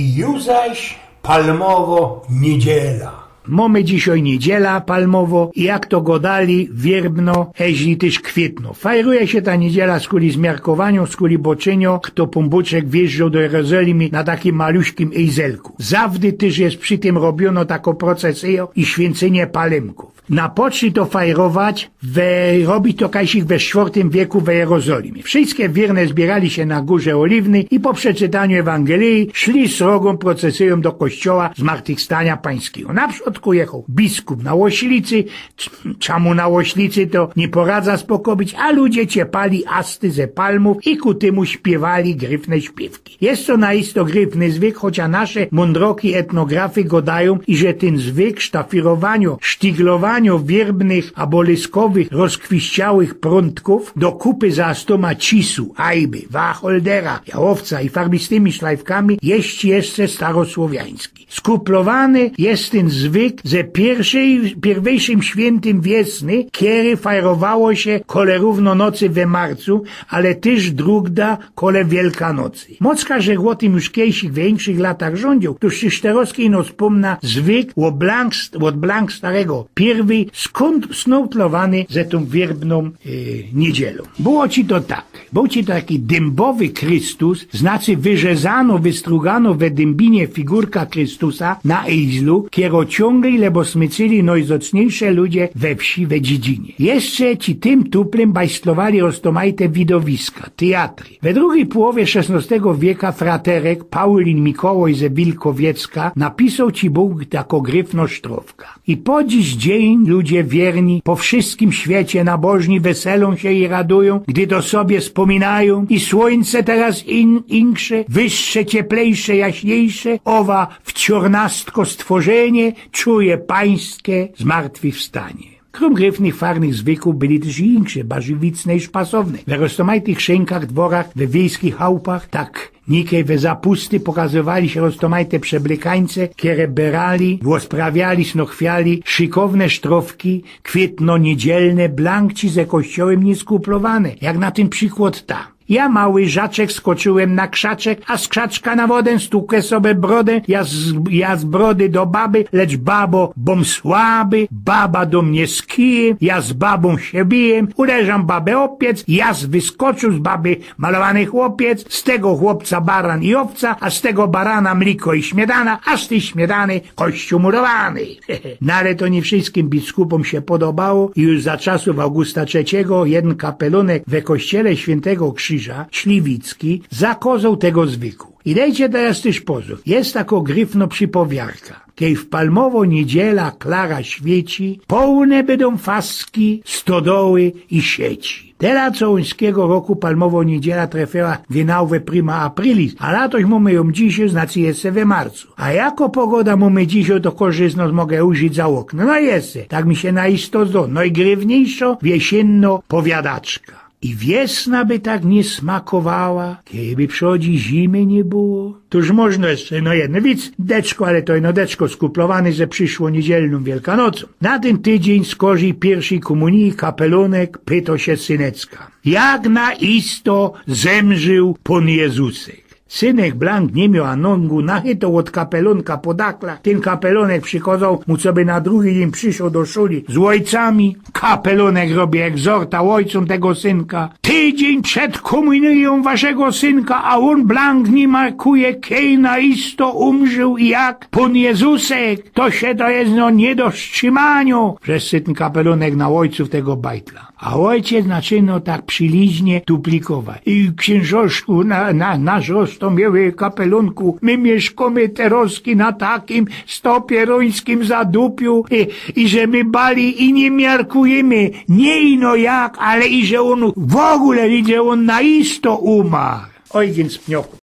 I już zaś palmowo niedziela. Mamy dzisiaj niedziela palmowo i jak to godali wierbno, heźli też kwietno. Fajruje się ta niedziela z kuli zmiarkowaniu, z kuli boczynio, kto pombuczek wjeżdżał do Jerozolimy na takim maluśkim ejzelku. Zawdy też jest przy tym robiono taką procesję i święcenie palemków. Na poczli to fajrować, we, robi to kajsik we czwartym wieku w Jerozolimie. Wszystkie wierne zbierali się na Górze Oliwnej i po przeczytaniu Ewangelii szli srogą procesją do kościoła zmartwychwstania pańskiego. Na przodku jechał biskup na łoślicy, czemu na łoślicy to nie poradza spokobić, a ludzie ciepali asty ze palmów i ku tymu śpiewali gryfne śpiewki. Jest to naisto gryfny zwyk, chociaż nasze mądroki etnografy godają i że ten zwyk sztafirowaniu, sztiglowaniu wierbnych, aboliskowych, rozkwiściałych prądków do kupy za stoma cisu, ajby, wacholdera, jałowca i farbistymi szlajfkami jest jeszcze starosłowiański. Skuplowany jest ten zwyk ze pierwszej, pierwszym świętym wiosny, kiedy fajrowało się kole równo nocy we marcu, ale też drugda kole Wielkanocy. Mocka, że tym już kiejszych większych latach rządził, to Szyszterowski no wspomna zwyk od blank, blank starego pierwy skąd snoutlowany ze tą wierbną e, niedzielą. Było ci to tak. Był ci taki dębowy Chrystus, znaczy wyrzezano, wystrugano we dębinie figurka Chrystusa na ejzlu, kiero ciągli, lebo smycyli najzocniejsze ludzie we wsi, we dziedzinie. Jeszcze ci tym tuplem bajstlowali roztomajte widowiska, teatry. We drugiej połowie XVI wieka fraterek Paulin Mikołaj ze Wilkowiecka napisał ci Bóg jako gryfno sztrowka. I po dziś dzień ludzie wierni po wszystkim świecie nabożni weselą się i radują, gdy to sobie wspominają i słońce teraz in, inksze, wyższe, cieplejsze, jaśniejsze, owa wciornastko stworzenie czuje pańskie zmartwychwstanie. Krom gryfnych farnych zwykłów byli też i insze, bażywicne i szpasowne. We roztomajtych szenkach, dworach, we wiejskich chałupach, tak Nikie we zapusty pokazywali się roztomajte przeblekańce, kiere berali, włosprawiali, snochwiali, szykowne sztrowki, kwietno niedzielne, blankci ze kościołem nieskuplowane, jak na tym przykład ta. Ja mały żaczek skoczyłem na krzaczek, a z krzaczka na wodę stukłem sobie brodę, ja z, ja z brody do baby, lecz babo, bom słaby, baba do mnie z kijem, ja z babą się bijem, uderzam babę opiec, ja z wyskoczył z baby malowany chłopiec, z tego chłopca baran i owca, a z tego barana mliko i śmietana, a z tej śmietany kościół murowany. no ale to nie wszystkim biskupom się podobało. I już za czasów Augusta III jeden kapelunek we kościele świętego Krzyża, Śliwicki, zakozał tego zwyku. I dejcie teraz też pozór. Jest tako gryfno przypowiarka. Kiej w palmowo niedziela klara świeci, pełne będą faski, stodoły i sieci. Teraz cołońskiego roku palmowo niedziela trafiła genau we prima aprilis, a latoś mamy ją dzisiaj, znaczy jest we marcu. A jako pogoda mamy dzisiaj, to korzystno mogę użyć za okno. No jest, tak mi się naisto zdo. Najgrywniejszo wiesienno powiadaczka. I wiesna by tak nie smakowała, kiedy przychodzi zimy nie było. Toż można jeszcze, no jedno, widz, deczko, ale to no deczko skuplowany, że przyszło niedzielną Wielkanocą. Na ten tydzień z kozi pierwszej komunii kapelunek pyto się synecka. Jak na isto zemrzył Pan Jezusek. Synek Blank nie miał anongu, nachytał od kapelonka podakla. Ten kapelonek przychodzał mu sobie na drugi dzień przyszł do szuli z ojcami. Kapelonek robi egzorta ojcom tego synka. Tydzień przed komunią waszego synka, a on Blank nie markuje, kej na isto umrzył i jak. Pan Jezusek, to się to jest no nie do ten kapelonek na ojców tego bajtla. A ojciec zaczyna tak przyliźnie duplikować. I księżoszku, na, na, nasz roztomieły kapelunku, my mieszkamy teroski na takim stopierońskim zadupiu i, i że my bali i nie miarkujemy, nie ino jak, ale i że on w ogóle, i że on na isto umarł. Więc pniochu.